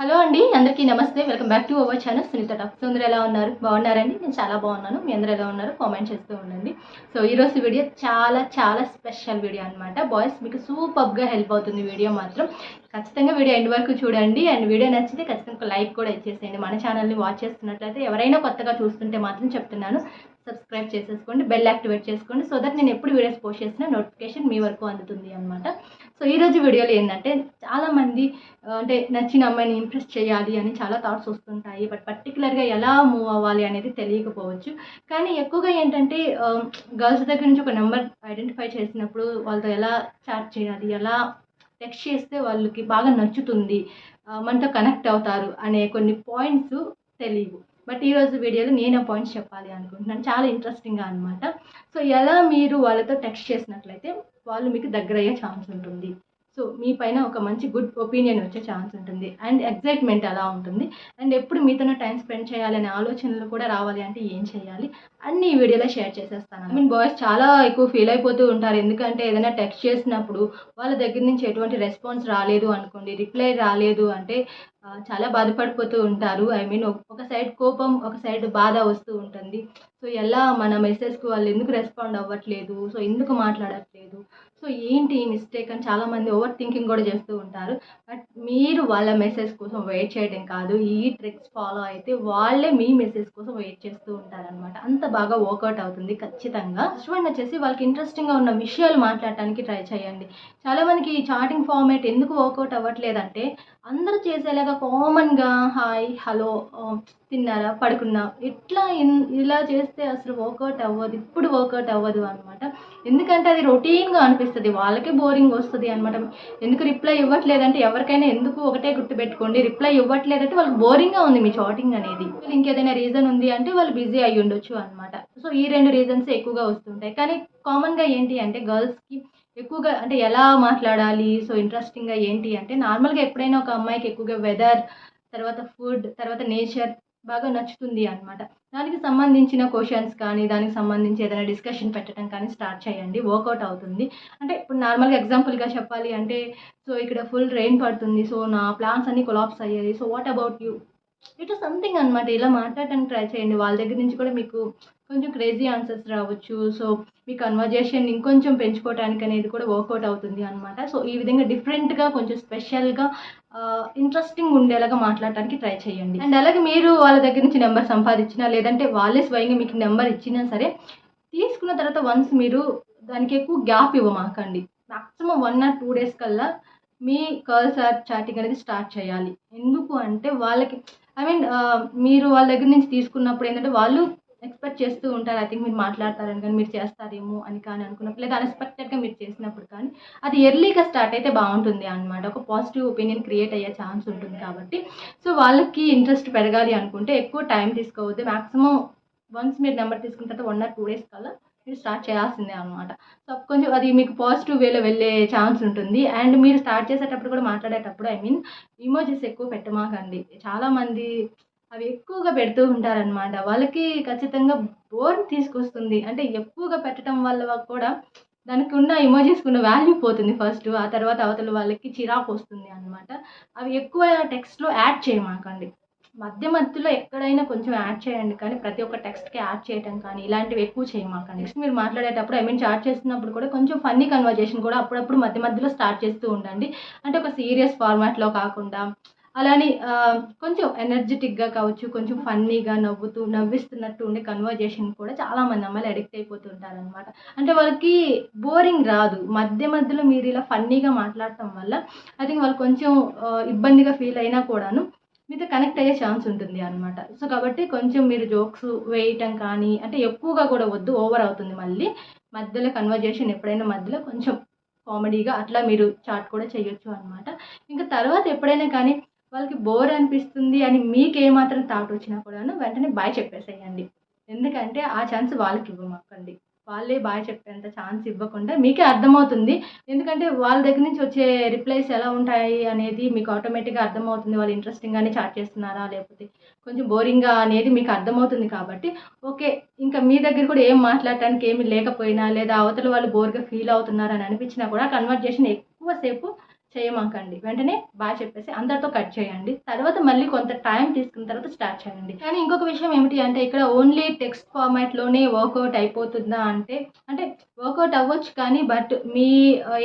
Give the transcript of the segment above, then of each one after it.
Hello అండి అందరికీ నమస్తే. Welcome back to our channel Sunitha talk so అందరూ ఎలా ఉన్నారు? బాగున్నారండి? నేను చాలా బాగున్నాను. మీ అందరూ ఎలా ఉన్నారు కామెంట్ చేస్తూ ఉండండి. సో ఈరోజు వీడియో చాలా చాలా స్పెషల్ వీడియో అనమాట బాయ్స్ మీకు సూపర్గా హెల్ప్ అవుతుంది వీడియో మాత్రం. ఖచ్చితంగా వీడియో ఎండ్ వరకు చూడండి. అండ్ వీడియో నచ్చితే ఖచ్చితంగా లైక్ కూడా ఇచ్చేసేయండి. మన ఛానల్ని వాచ్ చేస్తున్నట్లయితే ఎవరైనా కొత్తగా చూస్తుంటే మాత్రం చెప్తున్నాను. సబ్స్క్రైబ్ చేసేసుకోండి బెల్ యాక్టివేట్ చేసుకోండి సో దట్ నేను ఎప్పుడు వీడియోస్ పోస్ట్ చేసినా నోటిఫికేషన్ మీ వరకు అందుతుంది అనమాట సో ఈరోజు వీడియోలో ఏంటంటే చాలామంది అంటే నచ్చిన అమ్మాయిని ఇంప్రెస్ చేయాలి అని చాలా థాట్స్ వస్తుంటాయి బట్ పర్టికులర్గా ఎలా మూవ్ అవ్వాలి అనేది తెలియకపోవచ్చు. కానీ ఎక్కువగా ఏంటంటే గర్ల్స్ దగ్గర నుంచి ఒక నెంబర్ ఐడెంటిఫై చేసినప్పుడు వాళ్ళతో ఎలా చాట్ చేయాలి ఎలా టెక్స్ట్ చేస్తే వాళ్ళకి బాగా నచ్చుతుంది మనతో కనెక్ట్ అవుతారు అనే కొన్ని పాయింట్స్ తెలియవు. బట్ ఈరోజు వీడియోలో నేను ఆ పాయింట్స్ చెప్పాలి అనుకుంటున్నాను. చాలా ఇంట్రెస్టింగ్గా అనమాట సో ఎలా మీరు వాళ్ళతో టెక్స్ట్ చేసినట్లయితే వాళ్ళు మీకు దగ్గర అయ్యే ఛాన్స్ ఉంటుంది. సో మీ పైన ఒక మంచి గుడ్ ఒపీనియన్ వచ్చే ఛాన్స్ ఉంటుంది. అండ్ ఎగ్జైట్మెంట్ అలా ఉంటుంది. అండ్ ఎప్పుడు మీతోనే టైం స్పెండ్ చేయాలనే ఆలోచనలు కూడా రావాలి అంటే ఏం చేయాలి? అన్ని ఈ వీడియోలో షేర్ చేసేస్తాను. ఐ మీన్ బాయ్స్ చాలా ఎక్కువ ఫీల్ అయిపోతూ ఉంటారు. ఎందుకంటే ఏదైనా టెక్స్ట్ చేసినప్పుడు వాళ్ళ దగ్గర నుంచి ఎటువంటి రెస్పాన్స్ రాలేదు అనుకోండి రిప్లై రాలేదు అంటే చాలా బాధపడిపోతూ ఉంటారు. ఐ మీన్ ఒక సైడ్ కోపం ఒక సైడ్ బాధ వస్తూ ఉంటుంది. సో ఎలా మన మెసేజ్కి వాళ్ళు ఎందుకు రెస్పాండ్ అవ్వట్లేదు? సో ఎందుకు మాట్లాడట్లేదు? సో ఏంటి ఈ మిస్టేక్ అని చాలామంది ఓవర్ థింకింగ్ కూడా చేస్తూ ఉంటారు. బట్ మీరు వాళ్ళ మెసేజ్ కోసం వెయిట్ చేయడం కాదు. ఈ ట్రిక్స్ ఫాలో అయితే వాళ్ళే మీ మెసేజ్ కోసం వెయిట్ చేస్తూ ఉంటారనమాట అంత బాగా వర్కౌట్ అవుతుంది ఖచ్చితంగా. ఫస్ట్ వన్ వచ్చేసి వాళ్ళకి ఇంట్రెస్టింగ్గా ఉన్న విషయాలు మాట్లాడటానికి ట్రై చేయండి. చాలామందికి ఈ చాటింగ్ ఫార్మేట్ ఎందుకు వర్కౌట్ అవ్వట్లేదంటే అందరూ చేసేలాగా కామన్గా హాయ్ హలో తిన్నారా పడుకున్నా ఇట్లా ఇలా చేస్తే అసలు వర్కౌట్ అవ్వదు. ఇప్పుడు వర్కౌట్ అవ్వదు అనమాట ఎందుకంటే అది రొటీన్గా అనిపిస్తుంది. వాళ్ళకే బోరింగ్ వస్తుంది అనమాట ఎందుకు రిప్లై ఇవ్వట్లేదంటే ఎవరికైనా ఎందుకు ఒకటే గుర్తుపెట్టుకోండి రిప్లై ఇవ్వట్లేదంటే వాళ్ళకి బోరింగ్గా ఉంది మీ చాటింగ్ అనేది. ఇంకేదైనా రీజన్ ఉంది అంటే వాళ్ళు బిజీ అయ్యి ఉండొచ్చు అనమాట సో ఈ రెండు రీజన్స్ ఎక్కువగా వస్తుంటాయి. కానీ కామన్గా ఏంటి అంటే గర్ల్స్కి ఎక్కువగా అంటే ఎలా మాట్లాడాలి? సో ఇంట్రెస్టింగ్గా ఏంటి అంటే నార్మల్గా ఎప్పుడైనా ఒక అమ్మాయికి ఎక్కువగా వెదర్ తర్వాత ఫుడ్ తర్వాత నేచర్ బాగా నచ్చుతుంది అనమాట దానికి సంబంధించిన క్వశ్చన్స్ కానీ దానికి సంబంధించి ఏదైనా డిస్కషన్ పెట్టడం కానీ స్టార్ట్ చేయండి. వర్కౌట్ అవుతుంది. అంటే ఇప్పుడు నార్మల్గా ఎగ్జాంపుల్గా చెప్పాలి అంటే సో ఇక్కడ ఫుల్ రెయిన్ పడుతుంది. సో నా ప్లాన్స్ అన్ని కొలాప్స్ అయ్యాయి. So what about you it something అనమాట ఇలా మాట్లాడటానికి ట్రై చేయండి. వాళ్ళ దగ్గర నుంచి కూడా మీకు కొంచెం క్రేజీ ఆన్సర్స్ రావచ్చు. సో మీ కన్వర్జేషన్ ఇంకొంచెం పెంచుకోవడానికి అనేది కూడా వర్కౌట్ అవుతుంది అనమాట సో ఈ విధంగా డిఫరెంట్గా కొంచెం స్పెషల్గా ఇంట్రెస్టింగ్ ఉండేలాగా మాట్లాడటానికి ట్రై చేయండి. అండ్ అలాగే మీరు వాళ్ళ దగ్గర నుంచి నెంబర్ సంపాదించినా లేదంటే వాళ్ళే స్వయంగా మీకు నెంబర్ ఇచ్చినా సరే తీసుకున్న తర్వాత వన్స్ మీరు దానికి ఎక్కువ gap ఇవ్వమాకండి. Maximum one or two days కల్లా మీ కర్స్ ఆర్ చాటింగ్ అనేది స్టార్ట్ చేయాలి. ఎందుకు అంటే వాళ్ళకి ఐ మీన్ మీరు వాళ్ళ దగ్గర నుంచి తీసుకున్నప్పుడు ఏంటంటే వాళ్ళు ఎక్స్పెక్ట్ చేస్తూ ఉంటారు. ఐ థింక్ మీరు మాట్లాడతారని కానీ మీరు చేస్తారేమో అని కానీ అనుకున్నప్పుడు లేదా అన్ఎక్స్పెక్టెడ్గా మీరు చేసినప్పుడు కానీ అది ఎర్లీగా స్టార్ట్ అయితే బాగుంటుంది అనమాట ఒక పాజిటివ్ ఒపీనియన్ క్రియేట్ అయ్యే ఛాన్స్ ఉంటుంది కాబట్టి. సో వాళ్ళకి ఇంట్రెస్ట్ పెరగాలి అనుకుంటే ఎక్కువ టైం తీసుకోవద్దు. మ్యాక్సిమం వన్స్ మీరు నెంబర్ తీసుకున్న తర్వాత వన్ ఆర్ టూ డేస్ కల్లా మీరు స్టార్ట్ చేయాల్సిందే అనమాట సో కొంచెం అది మీకు పాజిటివ్ వేలో వెళ్ళే ఛాన్స్ ఉంటుంది. అండ్ మీరు స్టార్ట్ చేసేటప్పుడు కూడా మాట్లాడేటప్పుడు ఐ మీన్ ఇమోజెస్ ఎక్కువ పెట్టమాకండి. చాలామంది అవి ఎక్కువగా పెడుతూ ఉంటారనమాట వాళ్ళకి ఖచ్చితంగా బోర్ తీసుకొస్తుంది. అంటే ఎక్కువగా పెట్టడం వల్ల కూడా దానికి ఉన్న ఇమోజెస్కి ఉన్న వాల్యూ పోతుంది ఫస్ట్ ఆ తర్వాత అవతల వాళ్ళకి చిరాకు వస్తుంది అనమాట అవి ఎక్కువ టెక్స్ట్లో యాడ్ చేయమాకండి. మధ్య మధ్యలో ఎక్కడైనా కొంచెం యాడ్ చేయండి కానీ ప్రతి ఒక్క టెక్స్ట్కి యాడ్ చేయడం కానీ ఇలాంటివి ఎక్కువ చేయమాకండి నెక్స్ట్ మీరు మాట్లాడేటప్పుడు ఐ మీన్ చాట్ చేస్తున్నప్పుడు కూడా కొంచెం ఫన్నీ కన్వర్జేషన్ కూడా అప్పుడప్పుడు మధ్య మధ్యలో స్టార్ట్ చేస్తూ ఉండండి. అంటే ఒక సీరియస్ ఫార్మాట్లో కాకుండా అలానే కొంచెం ఎనర్జెటిక్గా కావచ్చు కొంచెం ఫన్నీగా నవ్వుతూ నవ్విస్తున్నట్టు ఉండే కన్వర్జేషన్ కూడా చాలా మంది అమ్మాయిలు అడిక్ట్ అయిపోతుంటారనమాట అంటే వాళ్ళకి బోరింగ్ రాదు. మధ్య మధ్యలో మీరు ఇలా ఫన్నీగా మాట్లాడటం వల్ల ఐ థింక్ వాళ్ళు కొంచెం ఇబ్బందిగా ఫీల్ అయినా కూడాను మీతో కనెక్ట్ అయ్యే ఛాన్స్ ఉంటుంది అనమాట సో కాబట్టి కొంచెం మీరు జోక్స్ వేయటం కానీ అంటే ఎక్కువగా కూడా వద్దు ఓవర్ అవుతుంది మళ్ళీ. మధ్యలో కన్వర్జేషన్ ఎప్పుడైనా మధ్యలో కొంచెం కామెడీగా అట్లా మీరు చాట్ కూడా చేయొచ్చు అనమాట ఇంకా తర్వాత ఎప్పుడైనా కానీ వాళ్ళకి బోర్ అనిపిస్తుంది అని మీకు ఏమాత్రం థాట్ వచ్చినా కూడాను వెంటనే బాయ్ చెప్పేసేయండి. ఎందుకంటే ఆ ఛాన్స్ వాళ్ళకి ఇవ్వమాకండి. వాళ్ళే బాయ్ చెప్పేంత ఛాన్స్ ఇవ్వకుండా మీకే అర్థమవుతుంది. ఎందుకంటే వాళ్ళ దగ్గర నుంచి వచ్చే రిప్లైస్ ఎలా ఉంటాయి అనేది మీకు ఆటోమేటిక్గా అర్థమవుతుంది. వాళ్ళు ఇంట్రెస్టింగ్గానే చాట్ చేస్తున్నారా లేకపోతే కొంచెం బోరింగ్గా అనేది మీకు అర్థమవుతుంది కాబట్టి ఓకే ఇంకా మీ దగ్గర కూడా ఏం మాట్లాడటానికి ఏమి లేకపోయినా లేదా అవతల వాళ్ళు బోర్గా ఫీల్ అవుతున్నారని అనిపించినా కూడా కన్వర్జేషన్ ఎక్కువసేపు చేయమాకండి. వెంటనే బాగా చెప్పేసి అందరితో కట్ చేయండి. తర్వాత మళ్ళీ కొంత టైం తీసుకున్న తర్వాత స్టార్ట్ చేయండి. కానీ ఇంకొక విషయం ఏమిటి అంటే ఇక్కడ ఓన్లీ టెక్స్ట్ ఫార్మాట్లోనే వర్కౌట్ అయిపోతుందా అంటే అంటే వర్కౌట్ అవ్వచ్చు కానీ బట్ మీ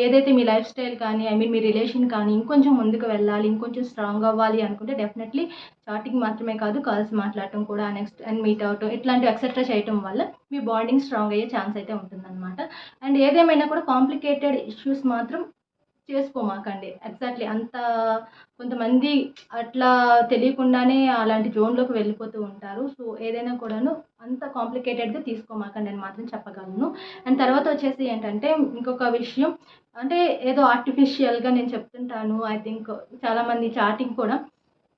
ఏదైతే మీ లైఫ్ స్టైల్ కానీ ఐ మీన్ మీ రిలేషన్ కానీ ఇంకొంచెం ముందుకు వెళ్ళాలి ఇంకొంచెం స్ట్రాంగ్ అవ్వాలి అనుకుంటే డెఫినెట్లీ చాటింగ్ మాత్రమే కాదు కాల్స్ మాట్లాడటం కూడా నెక్స్ట్ అండ్ మీట్ అవటం ఇట్లాంటివి ఎక్సెట్రా చేయటం వల్ల మీ బాండింగ్ స్ట్రాంగ్ అయ్యే ఛాన్స్ అయితే ఉంటుందన్నమాట. అండ్ ఏదేమైనా కూడా కాంప్లికేటెడ్ ఇష్యూస్ మాత్రం చేసుకోమాకండి. ఎగ్జాక్ట్లీ అంత కొంతమంది అట్లా తెలియకుండానే అలాంటి జోన్లోకి వెళ్ళిపోతూ ఉంటారు. సో ఏదైనా కూడాను అంత కాంప్లికేటెడ్గా తీసుకోమాకండి అని మాత్రం చెప్పగలను. అండ్ తర్వాత వచ్చేసి ఏంటంటే ఇంకొక విషయం. అంటే ఏదో ఆర్టిఫిషియల్గా నేను చెప్తుంటాను. ఐ థింక్ చాలామంది చాటింగ్ కూడా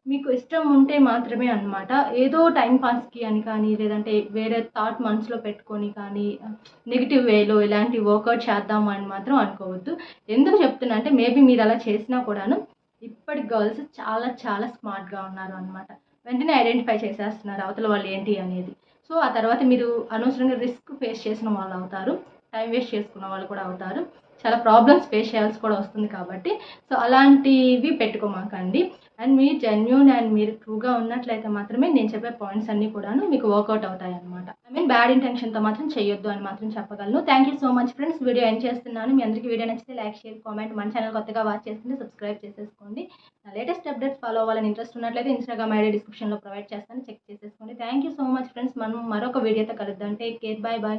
మీకు ఇష్టం ఉంటే మాత్రమే అన్నమాట. ఏదో టైం పాస్కి అని కానీ లేదంటే వేరే థాట్ మనసులో పెట్టుకొని కానీ నెగిటివ్ వేలో ఇలాంటి వర్కౌట్ చేద్దాం అని మాత్రం అనుకోవద్దు. ఎందుకు చెప్తున్నా అంటే మేబీ మీరు అలా చేసినా కూడాను ఇప్పటి గర్ల్స్ చాలా చాలా స్మార్ట్గా ఉన్నారు అనమాట వెంటనే ఐడెంటిఫై చేసేస్తున్నారు అవతల వాళ్ళు ఏంటి అనేది. సో ఆ తర్వాత మీరు అనవసరంగా రిస్క్ ఫేస్ చేసిన వాళ్ళు అవుతారు. టైం వేస్ట్ చేసుకున్న వాళ్ళు కూడా అవుతారు. చాలా ప్రాబ్లమ్స్ ఫేస్ చేయాల్సి కూడా వస్తుంది కాబట్టి. సో అలాంటివి పెట్టుకోమాకండి. అండ్ మీరు జెన్యున్ అండ్ మీరు ట్రూగా ఉన్నట్లయితే మాత్రమే నేను చెప్పే పాయింట్స్ అన్నీ కూడాను మీకు వర్కౌట్ అవుతాయి అనమాట ఐ మీన్ బ్యాడ్ ఇంటెన్షన్తో మాత్రం చేయొద్దు అని మాత్రం చెప్పగలను. Thank you so much friends video end చేస్తున్నాను. మీ అందరికీ వీడియో నచ్చితే లైక్ షేర్ కామెంట్ మన ఛానల్ కొత్తగా వాచ్ చేస్తుంటే సబ్స్క్రైబ్ చేసేసుకోండి. నా లేటెస్ట్ అప్డేట్స్ ఫాలో అవ్వాలని ఇంట్రెస్ట్ ఉన్నట్లయితే ఇన్స్టాగ్రామ్ ఐడి డిస్క్రిప్షన్లో ప్రొవైడ్ చేస్తాను. చెక్ చేసేసుకోండి. Thank you so much friends మనం మరొక వీడియోతో కలుద్దాం. Take care bye bye